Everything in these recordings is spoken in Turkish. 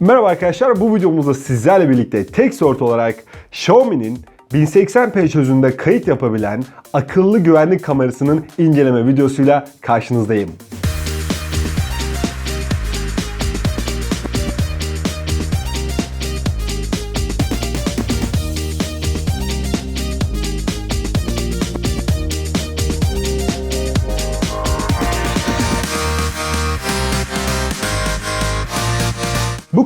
Merhaba arkadaşlar bu videomuzda sizlerle birlikte tek sort olarak Xiaomi'nin 1080p çözünürlüğünde kayıt yapabilen akıllı güvenlik kamerasının inceleme videosuyla karşınızdayım.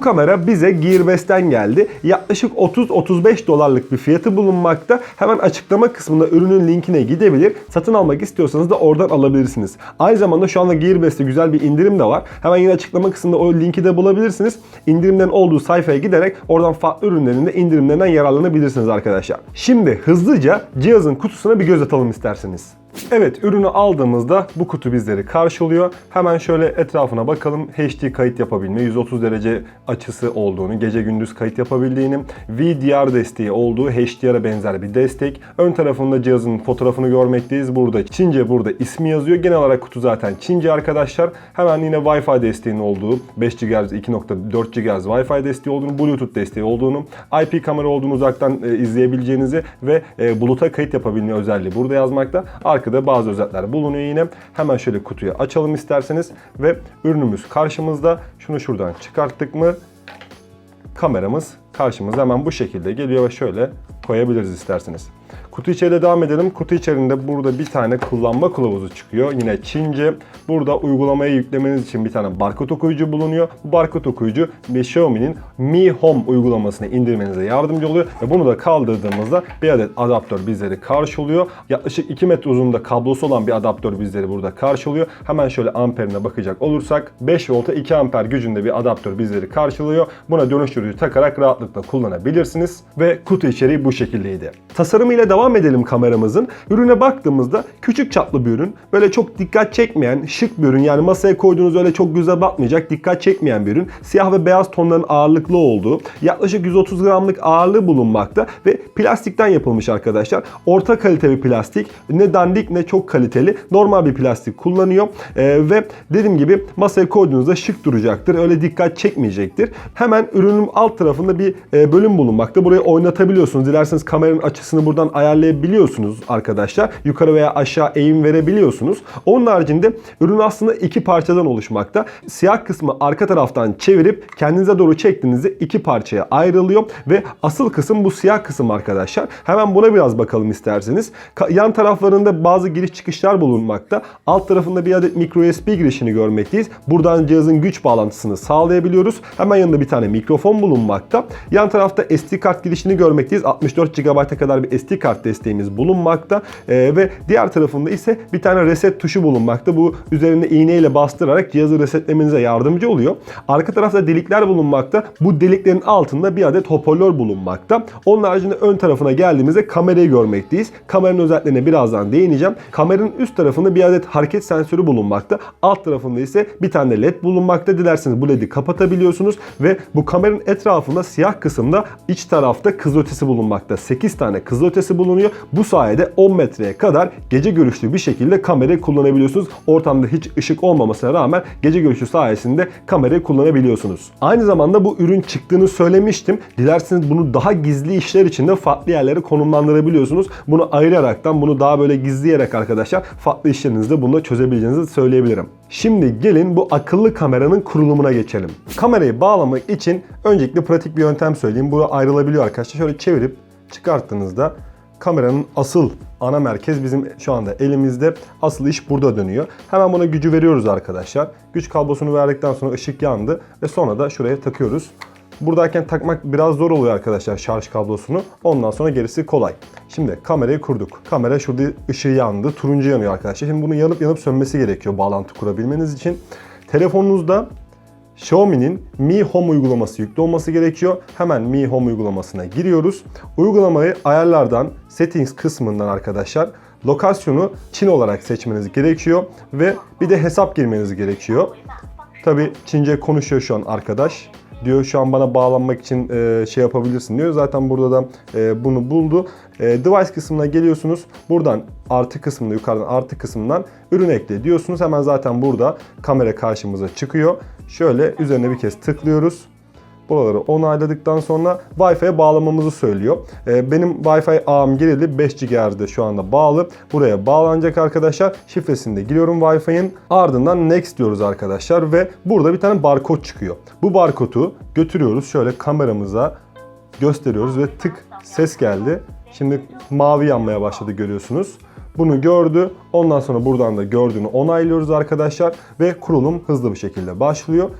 Bu kamera bize Gearbest'ten geldi. Yaklaşık 30-35 dolarlık bir fiyatı bulunmakta. Hemen açıklama kısmında ürünün linkine gidebilir. Satın almak istiyorsanız da oradan alabilirsiniz. Aynı zamanda şu anda Gearbest'te güzel bir indirim de var. Hemen yine açıklama kısmında o linki de bulabilirsiniz. İndirimden olduğu sayfaya giderek oradan farklı ürünlerin de indirimlerinden yararlanabilirsiniz arkadaşlar. Şimdi hızlıca cihazın kutusuna bir göz atalım isterseniz. Evet ürünü aldığımızda bu kutu bizleri karşılıyor. Hemen şöyle etrafına bakalım. HD kayıt yapabilme, 130 derece açısı olduğunu, gece gündüz kayıt yapabildiğini, VDR desteği olduğu HDR'a benzer bir destek. Ön tarafında cihazın fotoğrafını görmekteyiz. Burada Çince burada ismi yazıyor. Genel olarak kutu zaten Çince arkadaşlar. Hemen yine Wi-Fi desteğinin olduğu, 5 GHz, 2.4 GHz Wi-Fi desteği olduğunu, Bluetooth desteği olduğunu, IP kamera olduğunu uzaktan e, izleyebileceğinizi ve e, Bluetooth'a kayıt yapabilme özelliği burada yazmakta. Arkada bazı özellikler bulunuyor yine. Hemen şöyle kutuyu açalım isterseniz ve ürünümüz karşımızda. Şunu şuradan çıkarttık mı kameramız karşımıza hemen bu şekilde geliyor ve şöyle koyabiliriz isterseniz. Kutu içeriğe devam edelim. Kutu içerisinde burada bir tane kullanma kılavuzu çıkıyor. Yine Çince. Burada uygulamayı yüklemeniz için bir tane barkod okuyucu bulunuyor. Bu barkod okuyucu Xiaomi'nin Mi Home uygulamasını indirmenize yardımcı oluyor. Ve bunu da kaldırdığımızda bir adet adaptör bizleri karşılıyor. Yaklaşık 2 metre uzunluğunda kablosu olan bir adaptör bizleri burada karşılıyor. Hemen şöyle amperine bakacak olursak 5 volta 2 amper gücünde bir adaptör bizleri karşılıyor. Buna dönüştürücü takarak rahatlıkla kullanabilirsiniz. Ve kutu içeriği bu şekildeydi. Tasarımıyla devam edelim kameramızın. Ürüne baktığımızda küçük çaplı bir ürün. Böyle çok dikkat çekmeyen, şık bir ürün. Yani masaya koyduğunuz öyle çok göze batmayacak, dikkat çekmeyen bir ürün. Siyah ve beyaz tonların ağırlıklı olduğu, yaklaşık 130 gramlık ağırlığı bulunmakta ve plastikten yapılmış arkadaşlar. Orta kalite bir plastik. Ne dandik ne çok kaliteli. Normal bir plastik kullanıyor. Ee, ve dediğim gibi masaya koyduğunuzda şık duracaktır. Öyle dikkat çekmeyecektir. Hemen ürünün alt tarafında bir e, bölüm bulunmakta. Burayı oynatabiliyorsunuz. Dilerseniz kameranın açısını buradan ayarlayabiliyorsunuz arkadaşlar. Yukarı veya aşağı eğim verebiliyorsunuz. Onun haricinde ürün aslında iki parçadan oluşmakta. Siyah kısmı arka taraftan çevirip kendinize doğru çektiğinizde iki parçaya ayrılıyor ve asıl kısım bu siyah kısım arkadaşlar. Hemen buna biraz bakalım isterseniz. Yan taraflarında bazı giriş çıkışlar bulunmakta. Alt tarafında bir adet micro USB girişini görmekteyiz. Buradan cihazın güç bağlantısını sağlayabiliyoruz. Hemen yanında bir tane mikrofon bulunmakta. Yan tarafta SD kart girişini görmekteyiz. 64 GB'a kadar bir SD kart desteğimiz bulunmakta. Ee, ve diğer tarafında ise bir tane reset tuşu bulunmakta. Bu üzerine iğneyle bastırarak cihazı resetlemenize yardımcı oluyor. Arka tarafta delikler bulunmakta. Bu deliklerin altında bir adet hoparlör bulunmakta. Onun haricinde ön tarafına geldiğimizde kamerayı görmekteyiz. Kameranın özelliklerine birazdan değineceğim. Kameranın üst tarafında bir adet hareket sensörü bulunmakta. Alt tarafında ise bir tane led bulunmakta. Dilerseniz bu ledi kapatabiliyorsunuz ve bu kameranın etrafında siyah kısımda iç tarafta kızılötesi bulunmakta. 8 tane kızılötesi bulunuyor. Bu sayede 10 metreye kadar gece görüşlü bir şekilde kamerayı kullanabiliyorsunuz. Ortamda hiç ışık olmamasına rağmen gece görüşü sayesinde kamerayı kullanabiliyorsunuz. Aynı zamanda bu ürün çıktığını söylemiştim. Dilerseniz bunu daha gizli işler için de farklı yerlere konumlandırabiliyorsunuz. Bunu ayıraraktan bunu daha böyle gizleyerek arkadaşlar farklı işlerinizde bunu da çözebileceğinizi söyleyebilirim. Şimdi gelin bu akıllı kameranın kurulumuna geçelim. Kamerayı bağlamak için öncelikle pratik bir yöntem söyleyeyim. Bu ayrılabiliyor arkadaşlar. Şöyle çevirip çıkarttığınızda kameranın asıl ana merkez bizim şu anda elimizde. Asıl iş burada dönüyor. Hemen buna gücü veriyoruz arkadaşlar. Güç kablosunu verdikten sonra ışık yandı ve sonra da şuraya takıyoruz. Buradayken takmak biraz zor oluyor arkadaşlar şarj kablosunu. Ondan sonra gerisi kolay. Şimdi kamerayı kurduk. Kamera şurada ışığı yandı. Turuncu yanıyor arkadaşlar. Şimdi bunun yanıp yanıp sönmesi gerekiyor bağlantı kurabilmeniz için. Telefonunuzda Xiaomi'nin Mi Home uygulaması yüklü olması gerekiyor. Hemen Mi Home uygulamasına giriyoruz. Uygulamayı ayarlardan, settings kısmından arkadaşlar lokasyonu Çin olarak seçmeniz gerekiyor ve bir de hesap girmeniz gerekiyor. Tabi Çince konuşuyor şu an arkadaş. Diyor şu an bana bağlanmak için e, şey yapabilirsin diyor. Zaten burada da e, bunu buldu. E, device kısmına geliyorsunuz. Buradan artı kısmında yukarıdan artı kısmından ürün ekle diyorsunuz. Hemen zaten burada kamera karşımıza çıkıyor. Şöyle üzerine bir kez tıklıyoruz. Buraları onayladıktan sonra Wi-Fi'ye bağlamamızı söylüyor. Ee, benim Wi-Fi ağım girildi 5 GHz'de şu anda bağlı. Buraya bağlanacak arkadaşlar. Şifresini de giriyorum Wi-Fi'nin. Ardından next diyoruz arkadaşlar ve burada bir tane barkod çıkıyor. Bu barkodu götürüyoruz şöyle kameramıza gösteriyoruz ve tık ses geldi. Şimdi mavi yanmaya başladı görüyorsunuz. Bunu gördü. Ondan sonra buradan da gördüğünü onaylıyoruz arkadaşlar ve kurulum hızlı bir şekilde başlıyor.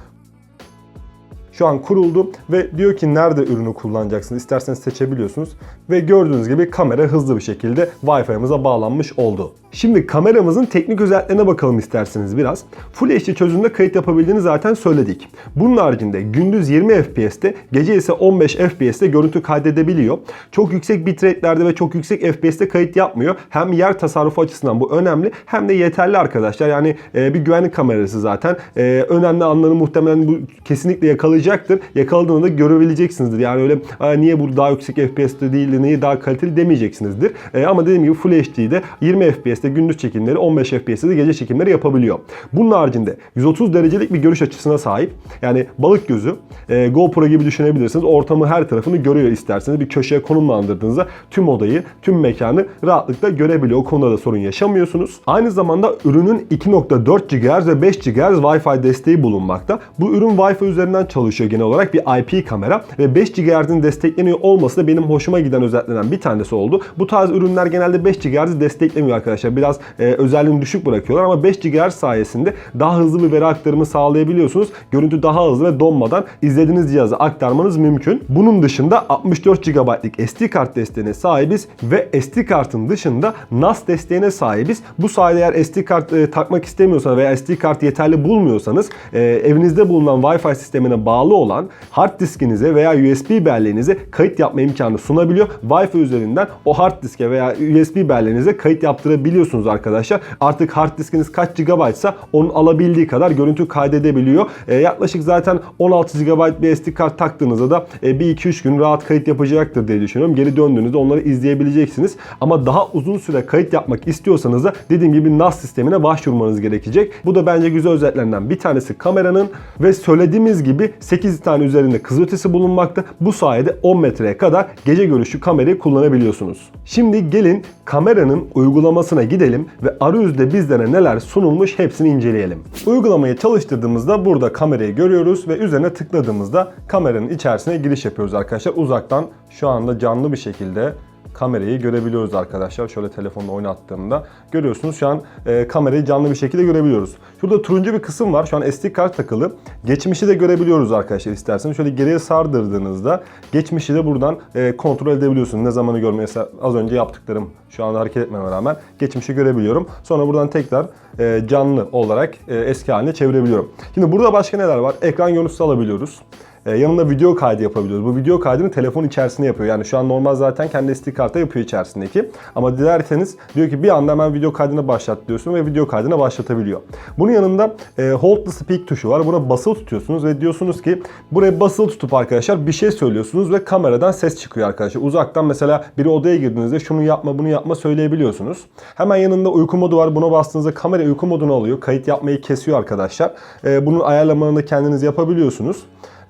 Şu an kuruldu ve diyor ki nerede ürünü kullanacaksınız isterseniz seçebiliyorsunuz. Ve gördüğünüz gibi kamera hızlı bir şekilde Wi-Fi'mize bağlanmış oldu. Şimdi kameramızın teknik özelliklerine bakalım isterseniz biraz. Full HD çözünürlüğünde kayıt yapabildiğini zaten söyledik. Bunun haricinde gündüz 20 FPS'te, gece ise 15 FPS'te görüntü kaydedebiliyor. Çok yüksek bitrate'lerde ve çok yüksek FPS'te kayıt yapmıyor. Hem yer tasarrufu açısından bu önemli hem de yeterli arkadaşlar. Yani e, bir güvenlik kamerası zaten. E, önemli anları muhtemelen bu kesinlikle yakalayacaktır. Yakaladığında da görebileceksinizdir. Yani öyle "Aa, niye bu daha yüksek FPS'te değil niye daha kaliteli demeyeceksinizdir. E, ama dediğim gibi Full HD'de 20 FPS'te gündüz çekimleri 15 FPS'te de gece çekimleri yapabiliyor. Bunun haricinde 130 derecelik bir görüş açısına sahip. Yani balık gözü e, GoPro gibi düşünebilirsiniz. Ortamı her tarafını görüyor isterseniz. Bir köşeye konumlandırdığınızda tüm odayı, tüm mekanı rahatlıkla görebiliyor. O konuda da sorun yaşamıyorsunuz. Aynı zamanda ürünün 2.4 GHz ve 5 GHz Wi-Fi desteği bulunmakta. Bu ürün Wi-Fi üzerinden çalışıyor genel olarak bir IP kamera ve 5 GHz'in destekleniyor olması da benim hoşuma giden özelliklerinden bir tanesi oldu. Bu tarz ürünler genelde 5 GHz desteklemiyor arkadaşlar. Biraz e, özelliğini düşük bırakıyorlar ama 5 GHz sayesinde daha hızlı bir veri aktarımı sağlayabiliyorsunuz. Görüntü daha hızlı ve donmadan izlediğiniz cihaza aktarmanız mümkün. Bunun dışında 64 GB'lik SD kart desteğine sahibiz ve SD kartın dışında NAS desteğine sahibiz. Bu sayede eğer SD kart e, takmak istemiyorsanız veya SD kart yeterli bulmuyorsanız e, evinizde bulunan Wi-Fi sistemine bağlı olan hard diskinize veya USB belleğinize kayıt yapma imkanı sunabiliyor. Wi-Fi üzerinden o hard diske veya USB belleğinize kayıt yaptırabiliyorsunuz arkadaşlar. Artık hard diskiniz kaç GB ise onun alabildiği kadar görüntü kaydedebiliyor. E, yaklaşık zaten 16 GB bir SD kart taktığınızda da e, bir 2-3 gün rahat kayıt yapacaktır diye düşünüyorum. Geri döndüğünüzde onları izleyebileceksiniz. Ama daha uzun süre kayıt yapmak istiyorsanız da dediğim gibi NAS sistemine başvurmanız gerekecek. Bu da bence güzel özelliklerinden bir tanesi kameranın ve söylediğimiz gibi 8 tane üzerinde kızılötesi bulunmakta. Bu sayede 10 metreye kadar gece görüşü kamerayı kullanabiliyorsunuz. Şimdi gelin kameranın uygulamasına gidelim ve arayüzde bizlere neler sunulmuş hepsini inceleyelim. Uygulamayı çalıştırdığımızda burada kamerayı görüyoruz ve üzerine tıkladığımızda kameranın içerisine giriş yapıyoruz arkadaşlar. Uzaktan şu anda canlı bir şekilde kamerayı görebiliyoruz arkadaşlar. Şöyle telefonla oynattığımda görüyorsunuz şu an e, kamerayı canlı bir şekilde görebiliyoruz. Şurada turuncu bir kısım var. Şu an SD kart takılı. Geçmişi de görebiliyoruz arkadaşlar isterseniz. Şöyle geriye sardırdığınızda geçmişi de buradan e, kontrol edebiliyorsunuz. Ne zamanı görmeye az önce yaptıklarım şu anda hareket etmeme rağmen geçmişi görebiliyorum. Sonra buradan tekrar e, canlı olarak e, eski haline çevirebiliyorum. Şimdi burada başka neler var? Ekran görüntüsü alabiliyoruz. Ee, yanında video kaydı yapabiliyoruz. Bu video kaydını telefon içerisinde yapıyor. Yani şu an normal zaten kendi SD kartta yapıyor içerisindeki. Ama dilerseniz diyor ki bir anda hemen video kaydını başlat diyorsun ve video kaydını başlatabiliyor. Bunun yanında e, hold the speak tuşu var. Buna basılı tutuyorsunuz ve diyorsunuz ki buraya basılı tutup arkadaşlar bir şey söylüyorsunuz ve kameradan ses çıkıyor arkadaşlar. Uzaktan mesela biri odaya girdiğinizde şunu yapma bunu yapma söyleyebiliyorsunuz. Hemen yanında uyku modu var. Buna bastığınızda kamera uyku modunu alıyor. Kayıt yapmayı kesiyor arkadaşlar. E, bunun ayarlamalarını kendiniz yapabiliyorsunuz.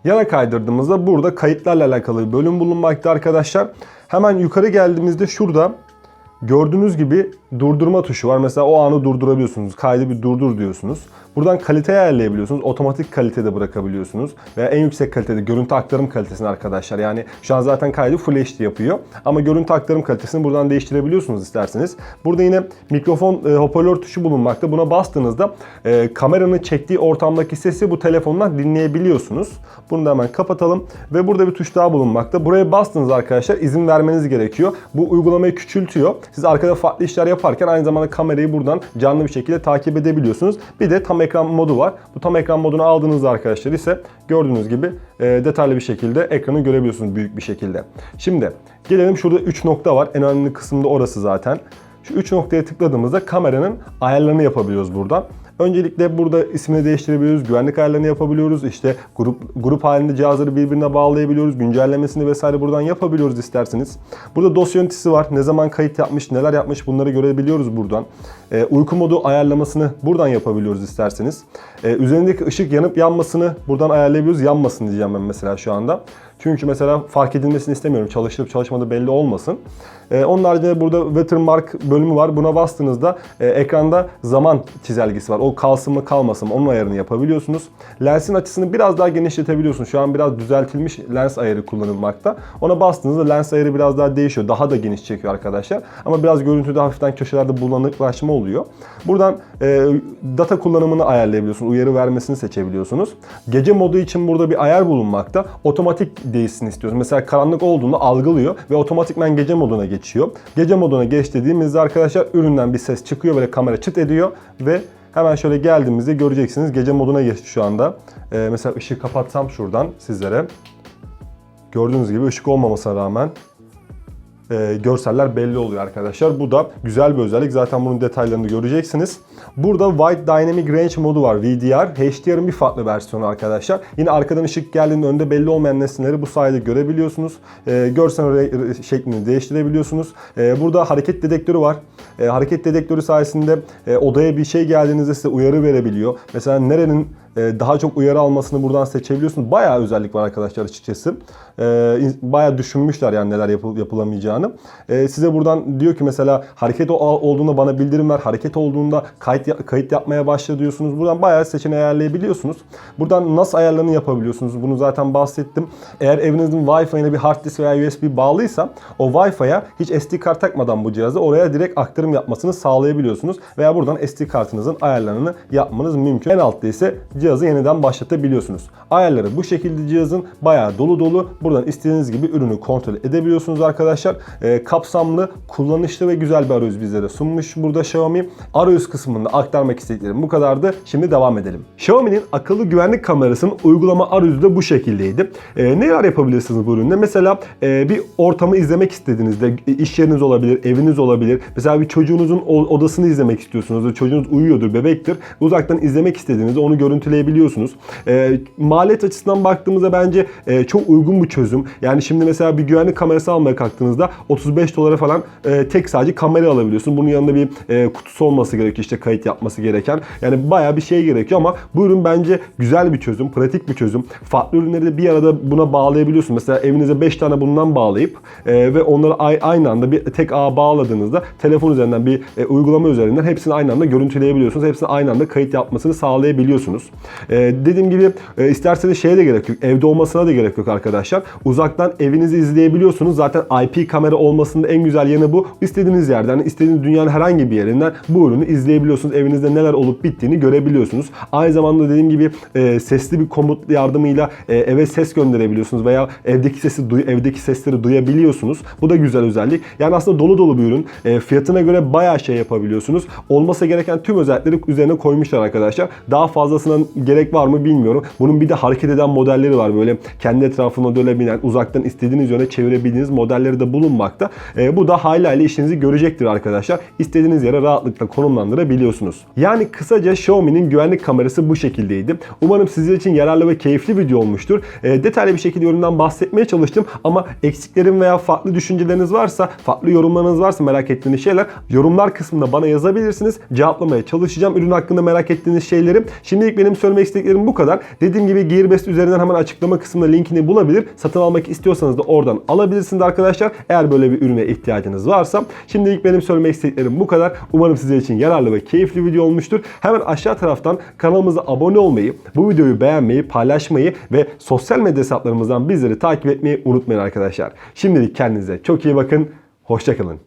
Yana kaydırdığımızda burada kayıtlarla alakalı bir bölüm bulunmakta arkadaşlar. Hemen yukarı geldiğimizde şurada gördüğünüz gibi durdurma tuşu var. Mesela o anı durdurabiliyorsunuz. Kaydı bir durdur diyorsunuz. Buradan kalite ayarlayabiliyorsunuz. Otomatik kalitede bırakabiliyorsunuz. Veya en yüksek kalitede görüntü aktarım kalitesini arkadaşlar. Yani şu an zaten kaydı Full yapıyor. Ama görüntü aktarım kalitesini buradan değiştirebiliyorsunuz isterseniz. Burada yine mikrofon e, hoparlör tuşu bulunmakta. Buna bastığınızda e, kameranın çektiği ortamdaki sesi bu telefondan dinleyebiliyorsunuz. Bunu da hemen kapatalım. Ve burada bir tuş daha bulunmakta. Buraya bastığınız arkadaşlar izin vermeniz gerekiyor. Bu uygulamayı küçültüyor. Siz arkada farklı işler yaparken aynı zamanda kamerayı buradan canlı bir şekilde takip edebiliyorsunuz. Bir de tam ekran modu var. Bu tam ekran modunu aldığınızda arkadaşlar ise gördüğünüz gibi e, detaylı bir şekilde ekranı görebiliyorsunuz büyük bir şekilde. Şimdi gelelim şurada 3 nokta var. En önemli kısım da orası zaten. Şu 3 noktaya tıkladığımızda kameranın ayarlarını yapabiliyoruz buradan. Öncelikle burada ismini değiştirebiliyoruz, güvenlik ayarlarını yapabiliyoruz. İşte grup grup halinde cihazları birbirine bağlayabiliyoruz. Güncellemesini vesaire buradan yapabiliyoruz isterseniz. Burada dosya yöneticisi var. Ne zaman kayıt yapmış, neler yapmış bunları görebiliyoruz buradan. Ee, uyku modu ayarlamasını buradan yapabiliyoruz isterseniz. Ee, üzerindeki ışık yanıp yanmasını buradan ayarlayabiliyoruz. Yanmasın diyeceğim ben mesela şu anda. Çünkü mesela fark edilmesini istemiyorum. Çalışılıp çalışmadığı belli olmasın. Ee, onun haricinde burada watermark bölümü var. Buna bastığınızda e, ekranda zaman çizelgesi var. O kalsın mı kalmasın mı onun ayarını yapabiliyorsunuz. Lensin açısını biraz daha genişletebiliyorsunuz. Şu an biraz düzeltilmiş lens ayarı kullanılmakta. Ona bastığınızda lens ayarı biraz daha değişiyor. Daha da geniş çekiyor arkadaşlar. Ama biraz görüntüde hafiften köşelerde bulanıklaşma oluyor. Buradan e, data kullanımını ayarlayabiliyorsunuz. Uyarı vermesini seçebiliyorsunuz. Gece modu için burada bir ayar bulunmakta. Otomatik değişsin istiyoruz. Mesela karanlık olduğunda algılıyor ve otomatikman gece moduna geçiyor. Gece moduna geç dediğimizde arkadaşlar üründen bir ses çıkıyor böyle kamera çıt ediyor ve hemen şöyle geldiğimizde göreceksiniz gece moduna geçti şu anda. Ee, mesela ışığı kapatsam şuradan sizlere. Gördüğünüz gibi ışık olmamasına rağmen e, görseller belli oluyor arkadaşlar. Bu da güzel bir özellik. Zaten bunun detaylarını göreceksiniz. Burada Wide Dynamic Range modu var. VDR. HDR'ın bir farklı versiyonu arkadaşlar. Yine arkadan ışık geldiğinde önde belli olmayan nesneleri bu sayede görebiliyorsunuz. E, görsel şeklini değiştirebiliyorsunuz. E, burada hareket dedektörü var. E, hareket dedektörü sayesinde e, odaya bir şey geldiğinizde size uyarı verebiliyor. Mesela nerenin daha çok uyarı almasını buradan seçebiliyorsunuz. Bayağı özellik var arkadaşlar açıkçası. E, in- bayağı düşünmüşler yani neler yapıl- yapılamayacağını. E, size buradan diyor ki mesela hareket olduğunda bana bildirim ver. Hareket olduğunda kayıt kayıt yapmaya başla diyorsunuz. Buradan bayağı seçeneği ayarlayabiliyorsunuz. Buradan nasıl ayarlarını yapabiliyorsunuz. Bunu zaten bahsettim. Eğer evinizin Wi-Fi'ine bir hard disk veya USB bağlıysa o Wi-Fi'ye hiç SD kart takmadan bu cihazı oraya direkt aktarım yapmasını sağlayabiliyorsunuz. Veya buradan SD kartınızın ayarlarını yapmanız mümkün. En altta ise cihazı yeniden başlatabiliyorsunuz. Ayarları bu şekilde cihazın bayağı dolu dolu. Buradan istediğiniz gibi ürünü kontrol edebiliyorsunuz arkadaşlar. Ee, kapsamlı, kullanışlı ve güzel bir arayüz bizlere sunmuş burada Xiaomi. Arayüz kısmında aktarmak istediklerim bu kadardı. Şimdi devam edelim. Xiaomi'nin akıllı güvenlik kamerasının uygulama arayüzü de bu şekildeydi. Ee, neler yapabilirsiniz bu üründe? Mesela e, bir ortamı izlemek istediğinizde iş yeriniz olabilir, eviniz olabilir. Mesela bir çocuğunuzun odasını izlemek istiyorsunuz. Çocuğunuz uyuyordur, bebektir. Uzaktan izlemek istediğinizde onu görüntüleyebiliyorsunuz. Ee, maliyet açısından baktığımızda bence e, çok uygun bir çözüm. Yani şimdi mesela bir güvenlik kamerası almaya kalktığınızda 35 dolara falan e, tek sadece kamera alabiliyorsun. Bunun yanında bir e, kutusu olması gerekiyor işte kayıt yapması gereken. Yani bayağı bir şey gerekiyor ama bu ürün bence güzel bir çözüm, pratik bir çözüm. Farklı ürünleri de bir arada buna bağlayabiliyorsun. Mesela evinize 5 tane bundan bağlayıp e, ve onları ay- aynı anda bir tek ağa bağladığınızda telefon üzerinden bir e, uygulama üzerinden hepsini aynı anda görüntüleyebiliyorsunuz. Hepsini aynı anda kayıt yapmasını sağlayabiliyorsunuz. E, dediğim gibi e, isterseniz şeye de gerek yok. Evde olmasına da gerek yok arkadaşlar. Uzaktan evinizi izleyebiliyorsunuz. Zaten IP kamera olmasının en güzel yanı bu. İstediğiniz yerden, istediğiniz dünyanın herhangi bir yerinden bu ürünü izleyebiliyorsunuz. Evinizde neler olup bittiğini görebiliyorsunuz. Aynı zamanda dediğim gibi e, sesli bir komut yardımıyla e, eve ses gönderebiliyorsunuz veya evdeki sesi duy- evdeki sesleri duyabiliyorsunuz. Bu da güzel özellik. Yani aslında dolu dolu bir ürün. E, fiyatına göre bayağı şey yapabiliyorsunuz. Olması gereken tüm özellikleri üzerine koymuşlar arkadaşlar. Daha fazlasına gerek var mı bilmiyorum. Bunun bir de hareket eden modelleri var. Böyle kendi etrafına dönebilen, uzaktan istediğiniz yöne çevirebildiğiniz modelleri de bulunmakta. E, bu da hayli hayli işinizi görecektir arkadaşlar. İstediğiniz yere rahatlıkla konumlandırabiliyorsunuz. Yani kısaca Xiaomi'nin güvenlik kamerası bu şekildeydi. Umarım sizler için yararlı ve keyifli video olmuştur. E, detaylı bir şekilde üründen bahsetmeye çalıştım ama eksiklerim veya farklı düşünceleriniz varsa, farklı yorumlarınız varsa merak ettiğiniz şeyler yorumlar kısmında bana yazabilirsiniz. Cevaplamaya çalışacağım ürün hakkında merak ettiğiniz şeyleri. Şimdilik benim söylemek istediklerim bu kadar. Dediğim gibi Gearbest üzerinden hemen açıklama kısmında linkini bulabilir. Satın almak istiyorsanız da oradan alabilirsiniz arkadaşlar. Eğer böyle bir ürüne ihtiyacınız varsa. Şimdilik benim söylemek istediklerim bu kadar. Umarım sizler için yararlı ve keyifli video olmuştur. Hemen aşağı taraftan kanalımıza abone olmayı, bu videoyu beğenmeyi, paylaşmayı ve sosyal medya hesaplarımızdan bizleri takip etmeyi unutmayın arkadaşlar. Şimdilik kendinize çok iyi bakın. Hoşçakalın.